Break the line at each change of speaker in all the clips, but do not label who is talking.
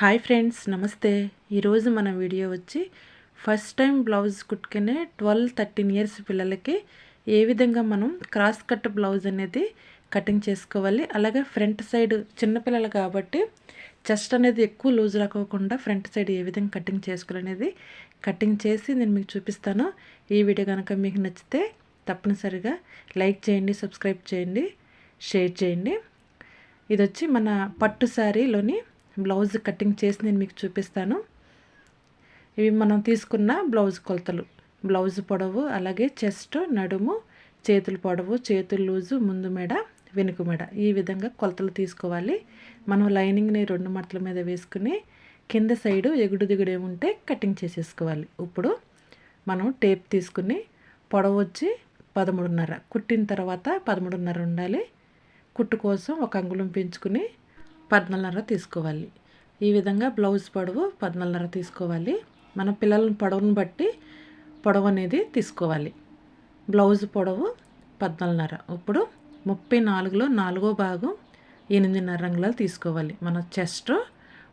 Hi friends నమస్తే. ఈరోజు మన వీడియో వచ్చి ఫస్ట్ టైం బ్లౌజ్ కుట్టుకునే ట్వెల్వ్ థర్టీన్ ఇయర్స్ పిల్లలకి ఏ విధంగా మనం క్రాస్ కట్ బ్లౌజ్ అనేది కటింగ్ చేసుకోవాలి. అలాగే ఫ్రంట్ సైడ్ చిన్నపిల్లలు కాబట్టి చెస్ట్ అనేది ఎక్కువ లూజ్ రాకోకుండా ఫ్రంట్ సైడ్ ఏ విధంగా కటింగ్ చేసుకోవాలనేది కటింగ్ చేసి నేను మీకు చూపిస్తాను. ఈ వీడియో కనుక మీకు నచ్చితే తప్పనిసరిగా లైక్ చేయండి సబ్స్క్రైబ్ చేయండి షేర్ చేయండి. ఇది వచ్చి మన పట్టు శారీలోని బ్లౌజ్ కటింగ్ చేసి నేను మీకు చూపిస్తాను. ఇవి మనం తీసుకున్న బ్లౌజ్ కొలతలు. బ్లౌజ్ పొడవు అలాగే చెస్ట్ నడుము చేతుల పొడవు చేతులు లూజు ముందు మెడ వెనుక మెడ. ఈ విధంగా కొలతలు తీసుకోవాలి. మనం లైనింగ్ని రెండు మడతల మీద వేసుకుని కింద సైడు ఎగుడు దిగుడు ఏముంటే కటింగ్ చేసేసుకోవాలి. ఇప్పుడు మనం టేప్ తీసుకుని పొడవు వచ్చి పదమూడున్నర. కుట్టిన తర్వాత పదమూడున్నర ఉండాలి. కుట్టు కోసం ఒక అంగుళం పెంచుకుని పద్నాలుగున్నర తీసుకోవాలి. ఈ విధంగా బ్లౌజ్ పొడవు పద్నాలుగున్నర తీసుకోవాలి. మన పిల్లల పొడవును బట్టి పొడవు అనేది తీసుకోవాలి. బ్లౌజ్ పొడవు పద్నాలుగున్నర ఇప్పుడు ముప్పై నాలుగులో నాలుగో భాగం ఎనిమిదిన్నర అంగుళాలు తీసుకోవాలి. మన చెస్ట్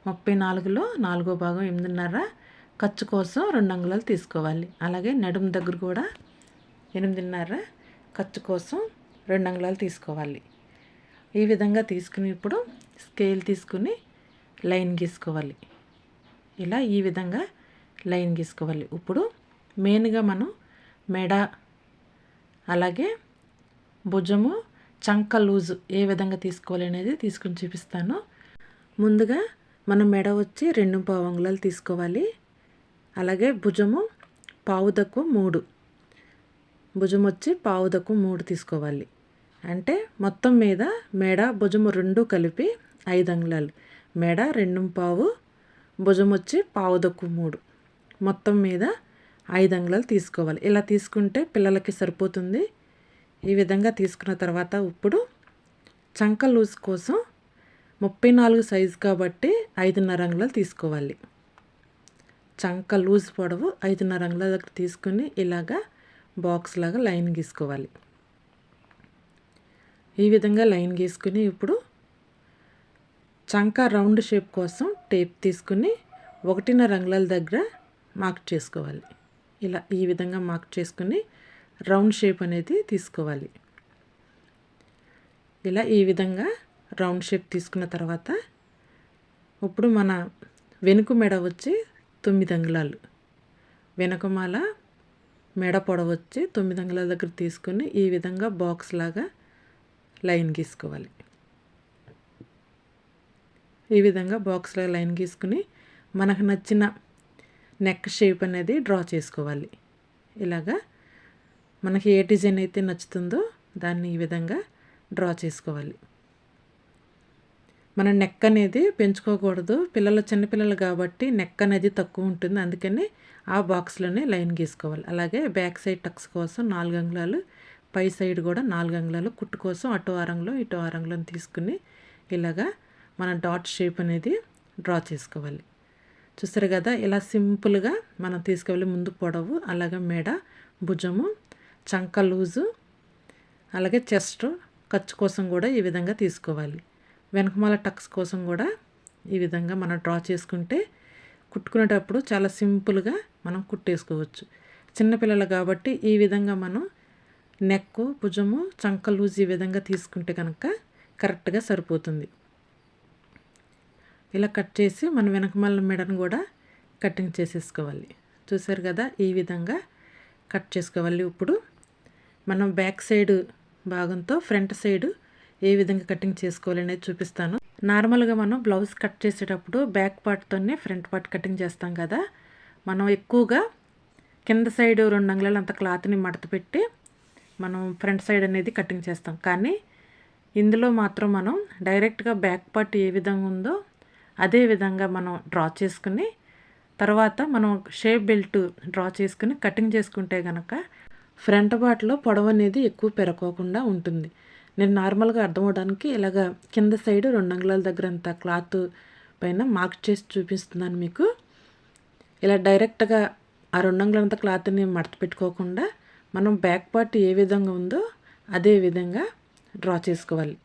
ముప్పై నాలుగులో నాలుగో భాగం ఎనిమిదిన్నర ఖర్చు కోసం రెండు అంగుళాలు తీసుకోవాలి. అలాగే నడుము దగ్గర కూడా ఎనిమిదిన్నర ఖర్చు కోసం రెండు అంగుళాలు తీసుకోవాలి. ఈ విధంగా తీసుకుని ఇప్పుడు స్కేల్ తీసుకుని లైన్ గీసుకోవాలి. ఇలా ఈ విధంగా లైన్ గీసుకోవాలి. ఇప్పుడు మెయిన్గా మనం మెడ అలాగే భుజము చంక లూజు ఏ విధంగా తీసుకోవాలి అనేది తీసుకుని చూపిస్తాను. ముందుగా మనం మెడ వచ్చి రెండు పావు అంగుళాలు తీసుకోవాలి. అలాగే భుజము పావుదకు మూడు. భుజం వచ్చి పావుదకు మూడు తీసుకోవాలి. అంటే మొత్తం మీద మెడ భుజము రెండు కలిపి ఐదు అంగుళాలు మెడ రెండు పావు భుజం వచ్చి పావు దక్కు మూడు. మొత్తం మీద ఐదు అంగుళాలు తీసుకోవాలి. ఇలా తీసుకుంటే పిల్లలకి సరిపోతుంది. ఈ విధంగా తీసుకున్న తర్వాత ఇప్పుడు చంక లూజ్ కోసం ముప్పై నాలుగు సైజు కాబట్టి ఐదున్నర అంగుళాలు తీసుకోవాలి. చంక లూజ్ పొడవు ఐదున్నర అంగుళాల దగ్గర తీసుకుని ఇలాగా బాక్స్ లాగా లైన్ గీసుకోవాలి. ఈ విధంగా లైన్ గీసుకుని ఇప్పుడు చంక రౌండ్ షేప్ కోసం టేప్ తీసుకుని ఒకటిన్నర రంగుల దగ్గర మార్క్ చేసుకోవాలి. ఇలా ఈ విధంగా మార్క్ చేసుకుని రౌండ్ షేప్ అనేది తీసుకోవాలి. ఇలా ఈ విధంగా రౌండ్ షేప్ తీసుకున్న తర్వాత ఇప్పుడు మన వెనుక మెడ వచ్చి తొమ్మిది అంగుళాలు. వెనకమాల మెడ పొడవచ్చి తొమ్మిది అంగుళాల దగ్గర తీసుకుని ఈ విధంగా బాక్స్ లాగా లైన్ గీసుకోవాలి. ఈ విధంగా బాక్స్లో లైన్ గీసుకుని మనకు నచ్చిన నెక్ షేప్ అనేది డ్రా చేసుకోవాలి. ఇలాగా మనకి ఏ డిజైన్ అయితే నచ్చుతుందో దాన్ని ఈ విధంగా డ్రా చేసుకోవాలి. మన నెక్ అనేది పెంచుకోకూడదు. పిల్లలు చిన్నపిల్లలు కాబట్టి నెక్ అనేది తక్కువ ఉంటుంది. అందుకని ఆ బాక్స్లోనే లైన్ గీసుకోవాలి. అలాగే బ్యాక్ సైడ్ టక్స్ కోసం నాలుగు అంగుళాలు పై సైడ్ కూడా నాలుగు అంగుళాలు కుట్టు కోసం అటు ఆరంలో ఇటు ఆరంగులను తీసుకుని ఇలాగా మన డాట్ షేప్ అనేది డ్రా చేసుకోవాలి. చూస్తారు కదా ఇలా సింపుల్గా మనం తీసుకెళ్ళి ముందు పొడవు అలాగే మెడ భుజము చంక లూజు అలాగే చెస్ట్ ఖర్చు కోసం కూడా ఈ విధంగా తీసుకోవాలి. వెనకమాల టక్స్ కోసం కూడా ఈ విధంగా మనం డ్రా చేసుకుంటే కుట్టుకునేటప్పుడు చాలా సింపుల్గా మనం కుట్టేసుకోవచ్చు. చిన్నపిల్లలు కాబట్టి ఈ విధంగా మనం నెక్ భుజము చంక లూజ్ ఈ విధంగా తీసుకుంటే కనుక కరెక్ట్గా సరిపోతుంది. ఇలా కట్ చేసి మన వెనకమల్ల మెడను కూడా కటింగ్ చేసేసుకోవాలి. చూసారు కదా ఈ విధంగా కట్ చేసుకోవాలి. ఇప్పుడు మనం బ్యాక్ సైడ్ భాగంతో ఫ్రంట్ సైడ్ ఏ విధంగా కటింగ్ చేసుకోవాలి అనేది చూపిస్తాను. నార్మల్గా మనం బ్లౌజ్ కట్ చేసేటప్పుడు బ్యాక్ పార్ట్తోనే ఫ్రంట్ పార్ట్ కటింగ్ చేస్తాం కదా. మనం ఎక్కువగా కింద సైడ్ రెండు అంగుళాలు అంత క్లాత్ని మడత పెట్టి మనం ఫ్రంట్ సైడ్ అనేది కటింగ్ చేస్తాం. కానీ ఇందులో మాత్రం మనం డైరెక్ట్గా బ్యాక్ పార్ట్ ఏ విధంగా ఉందో అదే విధంగా మనం డ్రా చేసుకుని తర్వాత మనం షేప్ బెల్ట్ డ్రా చేసుకుని కటింగ్ చేసుకుంటే కనుక ఫ్రంట్ బాట్లో పొడవు అనేది ఎక్కువ పెరగకుండా ఉంటుంది. నేను నార్మల్గా అర్థం అవడానికి ఇలాగ కింద సైడ్ రెండు అంగుళాల దగ్గర అంత క్లాత్ పైన మార్క్ చేసి చూపిస్తున్నాను మీకు. ఇలా డైరెక్ట్గా ఆ రెండు అంగుళంత క్లాత్ని మడత పెట్టుకోకుండా మనం బ్యాక్ పార్ట్ ఏ విధంగా ఉందో అదే విధంగా డ్రా చేసుకోవాలి.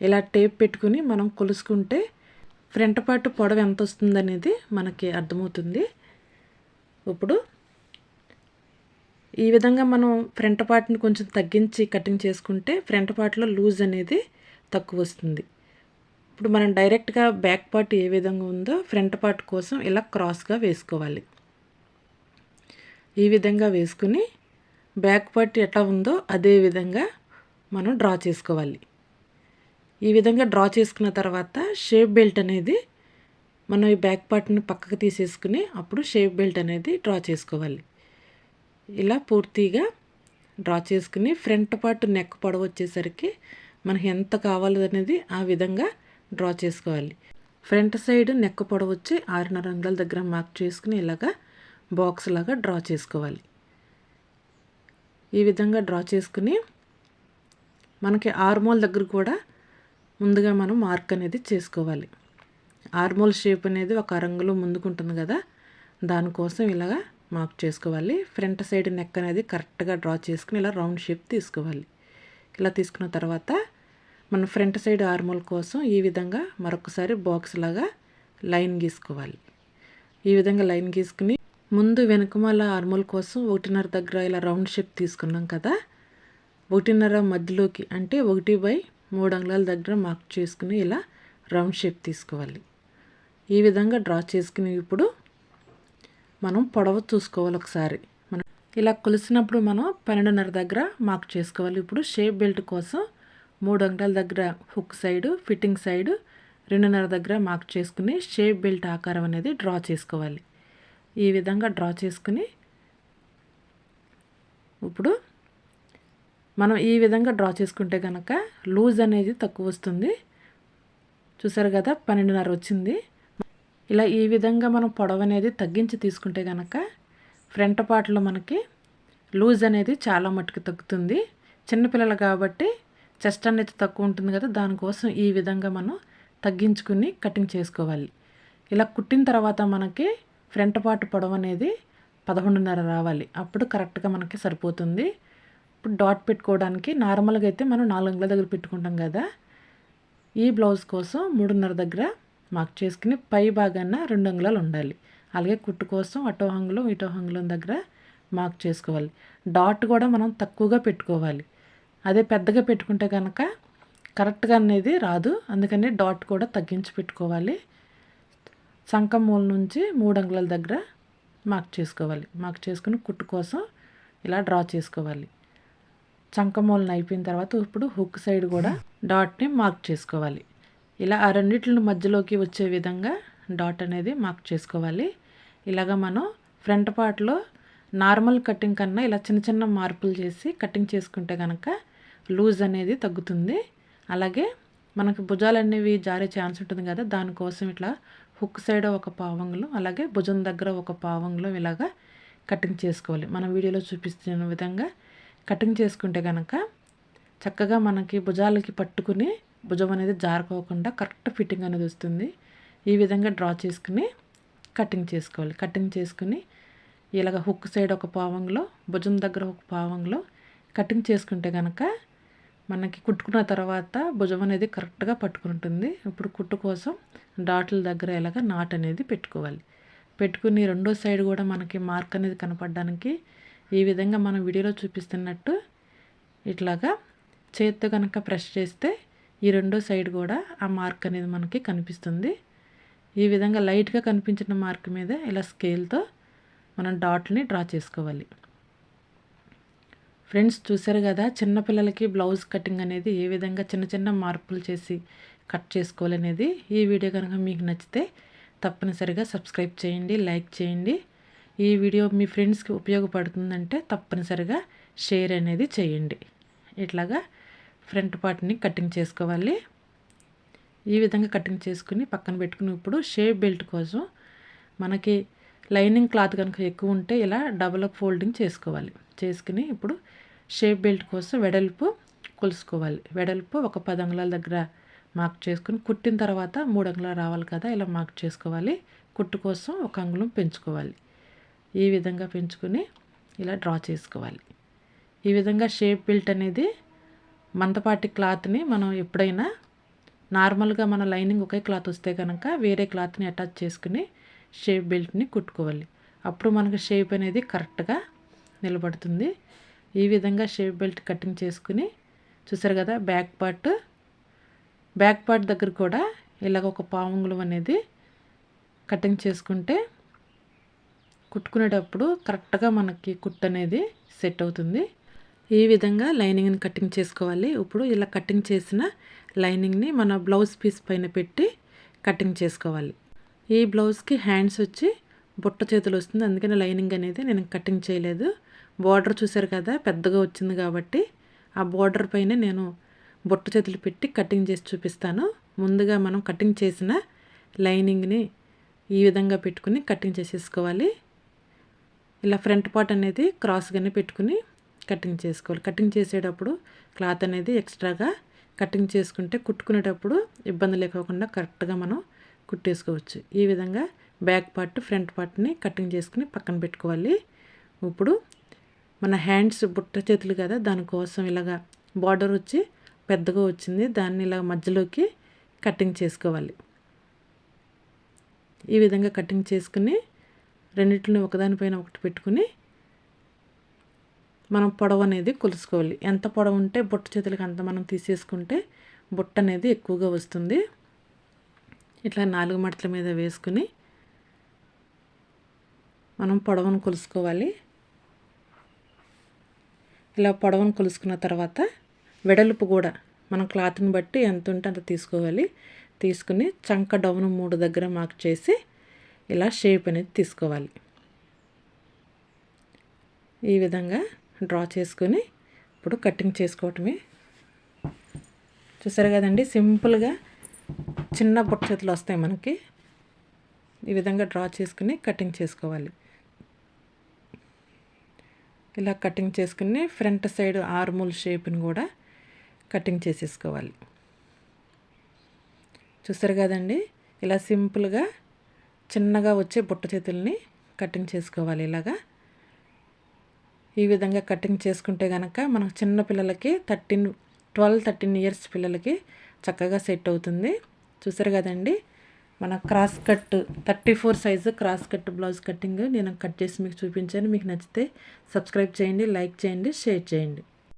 ఇలా టేప్ పెట్టుకుని మనం కొలుసుకుంటే ఫ్రంట్ పార్ట్ పొడవు ఎంత వస్తుంది అనేది మనకి అర్థమవుతుంది. ఇప్పుడు ఈ విధంగా మనం ఫ్రంట్ పార్ట్ని కొంచెం తగ్గించి కటింగ్ చేసుకుంటే ఫ్రంట్ పార్ట్లో లూజ్ అనేది తక్కువ వస్తుంది. ఇప్పుడు మనం డైరెక్ట్గా బ్యాక్ పార్ట్ ఏ విధంగా ఉందో ఫ్రంట్ పార్ట్ కోసం ఇలా క్రాస్గా వేసుకోవాలి. ఈ విధంగా వేసుకుని బ్యాక్ పార్ట్ ఎట్లా ఉందో అదే విధంగా మనం డ్రా చేసుకోవాలి. ఈ విధంగా డ్రా చేసుకున్న తర్వాత షేప్ బెల్ట్ అనేది మనం ఈ బ్యాక్ పార్ట్ని పక్కకు తీసేసుకుని అప్పుడు షేప్ బెల్ట్ అనేది డ్రా చేసుకోవాలి. ఇలా పూర్తిగా డ్రా చేసుకుని ఫ్రంట్ పార్ట్ నెక్ పొడవు వచ్చేసరికి మనకి ఎంత కావాలో అనేది ఆ విధంగా డ్రా చేసుకోవాలి. ఫ్రంట్ సైడ్ నెక్ పొడవు వచ్చి ఆరున్నర వందల దగ్గర మార్క్ చేసుకుని ఇలాగా బాక్స్ లాగా డ్రా చేసుకోవాలి. ఈ విధంగా డ్రా చేసుకుని మనకి ఆర్మోల్ దగ్గర కూడా ముందుగా మనం మార్క్ అనేది చేసుకోవాలి. ఆర్మోల్ షేప్ అనేది ఒక రంగులో ముందుకుంటుంది కదా దానికోసం ఇలాగా మార్క్ చేసుకోవాలి. ఫ్రంట్ సైడ్ నెక్ అనేది కరెక్ట్గా డ్రా చేసుకుని ఇలా రౌండ్ షేప్ తీసుకోవాలి. ఇలా తీసుకున్న తర్వాత మనం ఫ్రంట్ సైడ్ ఆర్మోల్ కోసం ఈ విధంగా మరొకసారి బాక్స్ లాగా లైన్ గీసుకోవాలి. ఈ విధంగా లైన్ గీసుకుని ముందు వెనకమాల ఆర్మోల్ కోసం ఒకటిన్నర దగ్గర ఇలా రౌండ్ షేప్ తీసుకున్నాం కదా ఒకటిన్నర మధ్యలోకి అంటే ఒకటి బై మూడు అంగుళాల దగ్గర మార్క్ చేసుకుని ఇలా రౌండ్ షేప్ తీసుకోవాలి. ఈ విధంగా డ్రా చేసుకుని ఇప్పుడు మనం పొడవ చూసుకోవాలి ఒకసారి. మనం ఇలా కొలిసినప్పుడు మనం పన్నెండున్నర దగ్గర మార్క్ చేసుకోవాలి. ఇప్పుడు షేప్ బెల్ట్ కోసం మూడు అంగుళాల దగ్గర హుక్ సైడు ఫిట్టింగ్ సైడు రెండున్నర దగ్గర మార్క్ చేసుకుని షేప్ బెల్ట్ ఆకారం అనేది డ్రా చేసుకోవాలి. ఈ విధంగా డ్రా చేసుకుని ఇప్పుడు మనం ఈ విధంగా డ్రా చేసుకుంటే కనుక లూజ్ అనేది తక్కువ వస్తుంది. చూసారు కదా పన్నెండున్నర వచ్చింది. ఇలా ఈ విధంగా మనం పొడవు అనేది తగ్గించి తీసుకుంటే కనుక ఫ్రంట్ పార్ట్లో మనకి లూజ్ అనేది చాలా మట్టుకు తగ్గుతుంది. చిన్నపిల్లలు కాబట్టి చెస్ట్ అనేది తక్కువ ఉంటుంది కదా దానికోసం ఈ విధంగా మనం తగ్గించుకుని కటింగ్ చేసుకోవాలి. ఇలా కుట్టిన తర్వాత మనకి ఫ్రంట్ పార్ట్ పొడవు అనేది పదకొండున్నర రావాలి. అప్పుడు కరెక్ట్గా మనకి సరిపోతుంది. ఇప్పుడు డాట్ పెట్టుకోవడానికి నార్మల్గా అయితే మనం నాలుగు అంగుల దగ్గర పెట్టుకుంటాం కదా. ఈ బ్లౌజ్ కోసం మూడున్నర దగ్గర మార్క్ చేసుకుని పై భాగాన రెండు అంగుళాలు ఉండాలి. అలాగే కుట్టు కోసం అటో హంగులం ఇటో హంగులం దగ్గర మార్క్ చేసుకోవాలి. డాట్ కూడా మనం తక్కువగా పెట్టుకోవాలి. అదే పెద్దగా పెట్టుకుంటే కనుక కరెక్ట్గా అనేది రాదు. అందుకని డాట్ కూడా తగ్గించి పెట్టుకోవాలి. సంకం మూల నుంచి మూడు అంగుళాల దగ్గర మార్క్ చేసుకోవాలి. మార్క్ చేసుకుని కుట్టు కోసం ఇలా డ్రా చేసుకోవాలి. చంకమూలన అయిపోయిన తర్వాత ఇప్పుడు హుక్ సైడ్ కూడా డాట్ని మార్క్ చేసుకోవాలి. ఇలా ఆ రెండింటిని మధ్యలోకి వచ్చే విధంగా డాట్ అనేది మార్క్ చేసుకోవాలి. ఇలాగ మనం ఫ్రంట్ పార్ట్లో నార్మల్ కటింగ్ కన్నా ఇలా చిన్న చిన్న మార్పులు చేసి కటింగ్ చేసుకుంటే కనుక లూజ్ అనేది తగ్గుతుంది. అలాగే మనకు భుజాలు అనేవి జారే ఛాన్స్ ఉంటుంది కదా దానికోసం ఇట్లా హుక్ సైడ్ ఒక పావంగులు అలాగే భుజం దగ్గర ఒక పావంగులు ఇలాగా కటింగ్ చేసుకోవాలి. మన వీడియోలో చూపిస్తున్న విధంగా కటింగ్ చేసుకుంటే కనుక చక్కగా మనకి భుజాలకి పట్టుకుని భుజం అనేది జారుకోకుండా కరెక్ట్ ఫిట్టింగ్ అనేది వస్తుంది. ఈ విధంగా డ్రా చేసుకుని కటింగ్ చేసుకోవాలి. కటింగ్ చేసుకుని ఇలాగ హుక్ సైడ్ ఒక పావంలో భుజం దగ్గర ఒక పావంలో కటింగ్ చేసుకుంటే కనుక మనకి కుట్టుకున్న తర్వాత భుజం అనేది కరెక్ట్గా పట్టుకుంటుంది. ఇప్పుడు కుట్టు కోసం డాట్ల దగ్గర ఇలాగ నాట్ అనేది పెట్టుకోవాలి. పెట్టుకుని రెండో సైడ్ కూడా మనకి మార్క్ అనేది కనపడడానికి ఈ విధంగా మనం వీడియోలో చూపిస్తున్నట్టు ఇట్లాగా చేత్తో కనుక ప్రెస్ చేస్తే ఈ రెండో సైడ్ కూడా ఆ మార్క్ అనేది మనకి కనిపిస్తుంది. ఈ విధంగా లైట్గా కనిపించిన మార్క్ మీద ఇలా స్కేల్తో మనం డాట్ని డ్రా చేసుకోవాలి. ఫ్రెండ్స్ చూసారు కదా చిన్నపిల్లలకి బ్లౌజ్ కటింగ్ అనేది ఏ విధంగా చిన్న చిన్న మార్పులు చేసి కట్ చేసుకోవాలనేది ఈ వీడియో కనుక మీకు నచ్చితే తప్పనిసరిగా సబ్స్క్రైబ్ చేయండి లైక్ చేయండి. ఈ వీడియో మీ ఫ్రెండ్స్కి ఉపయోగపడుతుందంటే తప్పనిసరిగా షేర్ అనేది చేయండి. ఇట్లాగా ఫ్రంట్ పార్ట్ని కటింగ్ చేసుకోవాలి. ఈ విధంగా కటింగ్ చేసుకుని పక్కన పెట్టుకుని ఇప్పుడు షేప్ బెల్ట్ కోసం మనకి లైనింగ్ క్లాత్ కనుక ఎక్కువ ఉంటే ఇలా డబల్ ఫోల్డింగ్ చేసుకోవాలి. చేసుకుని ఇప్పుడు షేప్ బెల్ట్ కోసం వెడల్పు కొలుసుకోవాలి. వెడల్పు ఒక పది అంగుళాల దగ్గర మార్క్ చేసుకుని కుట్టిన తర్వాత మూడు అంగుళాలు రావాలి కదా ఇలా మార్క్ చేసుకోవాలి. కుట్టు కోసం ఒక అంగుళం పెంచుకోవాలి. ఈ విధంగా పెంచుకొని ఇలా డ్రా చేసుకోవాలి. ఈ విధంగా షేప్ బెల్ట్ అనేది మందపాటి క్లాత్ని మనం ఎప్పుడైనా నార్మల్గా మన లైనింగ్ ఒకే క్లాత్ వస్తే కనుక వేరే క్లాత్ని అటాచ్ చేసుకుని షేప్ బెల్ట్ని కుట్టుకోవాలి. అప్పుడు మనకు షేప్ అనేది కరెక్ట్గా నిలబడుతుంది. ఈ విధంగా షేప్ బెల్ట్ కటింగ్ చేసుకుని చూసారు కదా బ్యాక్ పార్ట్. బ్యాక్ పార్ట్ దగ్గర కూడా ఇలాగ ఒక పావుంగులం అనేది కటింగ్ చేసుకుంటే కుట్టుకునేటప్పుడు కరెక్ట్గా మనకి కుట్ అనేది సెట్ అవుతుంది. ఈ విధంగా లైనింగ్ని కటింగ్ చేసుకోవాలి. ఇప్పుడు ఇలా కటింగ్ చేసిన లైనింగ్ని మన బ్లౌజ్ పీస్ పైన పెట్టి కటింగ్ చేసుకోవాలి. ఈ బ్లౌజ్కి హ్యాండ్స్ వచ్చి బుట్ట చేతులు వస్తుంది. అందుకని లైనింగ్ అనేది నేను కటింగ్ చేయలేదు. బార్డర్ చూశారు కదా పెద్దగా వచ్చింది కాబట్టి ఆ బార్డర్ పైన నేను బుట్ట చేతులు పెట్టి కటింగ్ చేసి చూపిస్తాను. ముందుగా మనం కటింగ్ చేసిన లైనింగ్ని ఈ విధంగా పెట్టుకుని కటింగ్ చేసేసుకోవాలి. ఇలా ఫ్రంట్ పార్ట్ అనేది క్రాస్గానే పెట్టుకుని కటింగ్ చేసుకోవాలి. కటింగ్ చేసేటప్పుడు క్లాత్ అనేది ఎక్స్ట్రాగా కటింగ్ చేసుకుంటే కుట్టుకునేటప్పుడు ఇబ్బంది లేకోకుండా కరెక్ట్గా మనం కుట్టేసుకోవచ్చు. ఈ విధంగా బ్యాక్ పార్ట్ ఫ్రంట్ పార్ట్ని కటింగ్ చేసుకుని పక్కన పెట్టుకోవాలి. ఇప్పుడు మన హ్యాండ్స్ బుట్ట చేతులు కదా దానికోసం ఇలాగా బార్డర్ వచ్చి పెద్దగా వచ్చింది. దాన్ని ఇలా మధ్యలోకి కటింగ్ చేసుకోవాలి. ఈ విధంగా కటింగ్ చేసుకుని రెండింటిని ఒకదానిపైన ఒకటి పెట్టుకుని మనం పొడవు అనేది కొలుసుకోవాలి. ఎంత పొడవు ఉంటే బుట్ట చేతులకి అంత మనం తీసేసుకుంటే బుట్ట అనేది ఎక్కువగా వస్తుంది. ఇట్లా నాలుగు మడతల మీద వేసుకుని మనం పొడవును కొలుసుకోవాలి. ఇలా పొడవును కొలుసుకున్న తర్వాత వెడల్పు కూడా మనం క్లాత్ని బట్టి ఎంత ఉంటే అంత తీసుకోవాలి. తీసుకుని చంక డౌన్ మూడు దగ్గర మార్క్ చేసి ఇలా షేప్ అనేది తీసుకోవాలి. ఈ విధంగా డ్రా చేసుకొని ఇప్పుడు కటింగ్ చేసుకోవటమే. చూసారు కదండి సింపుల్గా చిన్న బుట్ట చేతులు వస్తాయి మనకి. ఈ విధంగా డ్రా చేసుకుని కటింగ్ చేసుకోవాలి. ఇలా కటింగ్ చేసుకుని ఫ్రంట్ సైడ్ ఆర్మూల్ షేప్ని కూడా కటింగ్ చేసేసుకోవాలి. చూసారు కదండి ఇలా సింపుల్గా చిన్నగా వచ్చే బుట్ట చేతుల్ని కటింగ్ చేసుకోవాలి ఇలాగా. ఈ విధంగా కటింగ్ చేసుకుంటే కనుక మనకు చిన్న పిల్లలకి థర్టీన్ ట్వెల్వ్ థర్టీన్ ఇయర్స్ పిల్లలకి చక్కగా సెట్ అవుతుంది. చూసారు కదండి? మన cross cut thirty four size cross cut blouse cutting నేను కట్ చేసి మీకు చూపించాను. మీకు నచ్చితే సబ్స్క్రైబ్ చేయండి లైక్ చేయండి షేర్ చేయండి.